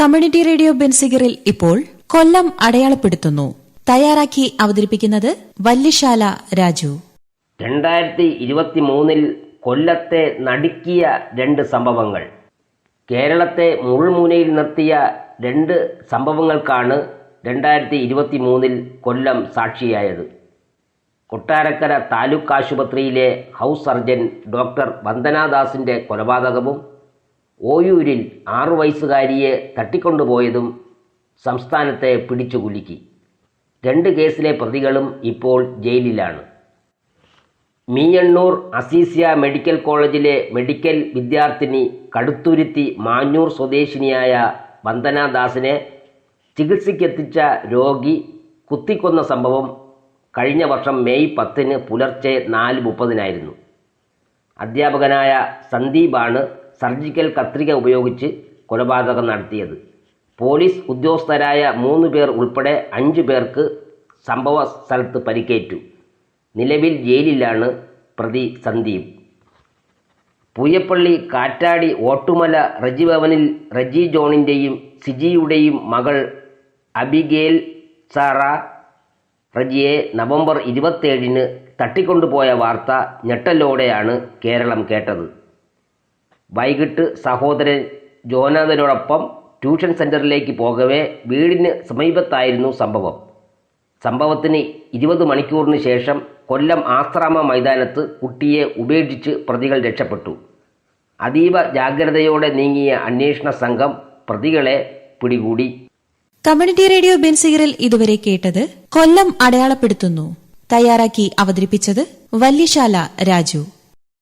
Community radio ബെൻസിഗറിൽ ഇപ്പോൾ കൊല്ലം അടയാളപ്പെടുത്തുന്നു. തയ്യാറാക്കി അവതരിപ്പിക്കുന്നത് വല്യശാല രാജു. രണ്ടായിരത്തി ഇരുപത്തി മൂന്നിൽ കൊല്ലത്തെ നടുക്കിയ രണ്ട് സംഭവങ്ങൾ. കേരളത്തെ മുൾമുനയിൽ നിർത്തിയ രണ്ട് സംഭവങ്ങൾക്കാണ് രണ്ടായിരത്തി ഇരുപത്തി മൂന്നിൽ കൊല്ലം സാക്ഷിയായത്. കൊട്ടാരക്കര താലൂക്ക് ആശുപത്രിയിലെ ഹൗസ് സർജൻ ഡോക്ടർ വന്ദനാദാസിന്റെ കൊലപാതകവും ഓയൂരിൽ ആറു വയസ്സുകാരിയെ തട്ടിക്കൊണ്ടുപോയതും സംസ്ഥാനത്തെ പിടിച്ചുകുലുക്കി രണ്ട് കേസിലെ പ്രതികളും ഇപ്പോൾ ജയിലിലാണ്. മീയണ്ണൂർ അസീസിയ മെഡിക്കൽ കോളേജിലെ മെഡിക്കൽ വിദ്യാർത്ഥിനി കടുത്തുരുത്തി മാഞ്ഞൂർ സ്വദേശിനിയായ വന്ദനാദാസിനെ ചികിത്സയ്ക്കെത്തിച്ച രോഗി കുത്തിക്കൊന്ന സംഭവം കഴിഞ്ഞ വർഷം മെയ് പത്തിന് പുലർച്ചെ നാല് മുപ്പതിനായിരുന്നു. അധ്യാപകനായ സന്ദീപാണ് സർജിക്കൽ കത്രിക ഉപയോഗിച്ച് കൊലപാതകം നടത്തിയത്. പോലീസ് ഉദ്യോഗസ്ഥരായ മൂന്ന് പേർ ഉൾപ്പെടെ അഞ്ചു പേർക്ക് സംഭവ സ്ഥലത്ത് പരിക്കേറ്റു. നിലവിൽ ജയിലിലാണ് പ്രതി സന്ദീപ്. പൂയപ്പള്ളി കാറ്റാടി ഓട്ടുമല റജി ഭവനിൽ റജി ജോണിന്റെയും സിജിയുടെയും മകൾ അബിഗേൽ സാറ റജിയെ നവംബർ ഇരുപത്തേഴിന് തട്ടിക്കൊണ്ടുപോയ വാർത്ത ഞെട്ടലോടെയാണ് കേരളം കേട്ടത്. വൈകിട്ട് സഹോദരൻ ജോനാഥനോടൊപ്പം ട്യൂഷൻ സെന്ററിലേക്ക് പോകവേ വീടിന് സമീപത്തായിരുന്നു സംഭവം. സംഭവത്തിന് ഇരുപത് മണിക്കൂറിന് ശേഷം കൊല്ലം ആശ്രാമ മൈതാനത്ത് കുട്ടിയെ ഉപേക്ഷിച്ച് പ്രതികൾ രക്ഷപ്പെട്ടു. അതീവ ജാഗ്രതയോടെ നീങ്ങിയ അന്വേഷണ സംഘം പ്രതികളെ പിടികൂടി. കമ്മ്യൂണിറ്റി റേഡിയോ ബെൻസിഗറിൽ ഇതുവരെ കേട്ടത് കൊല്ലം അടയാളപ്പെടുത്തുന്നു. തയ്യാറാക്കി അവതരിപ്പിച്ചത് വല്യശാല രാജു.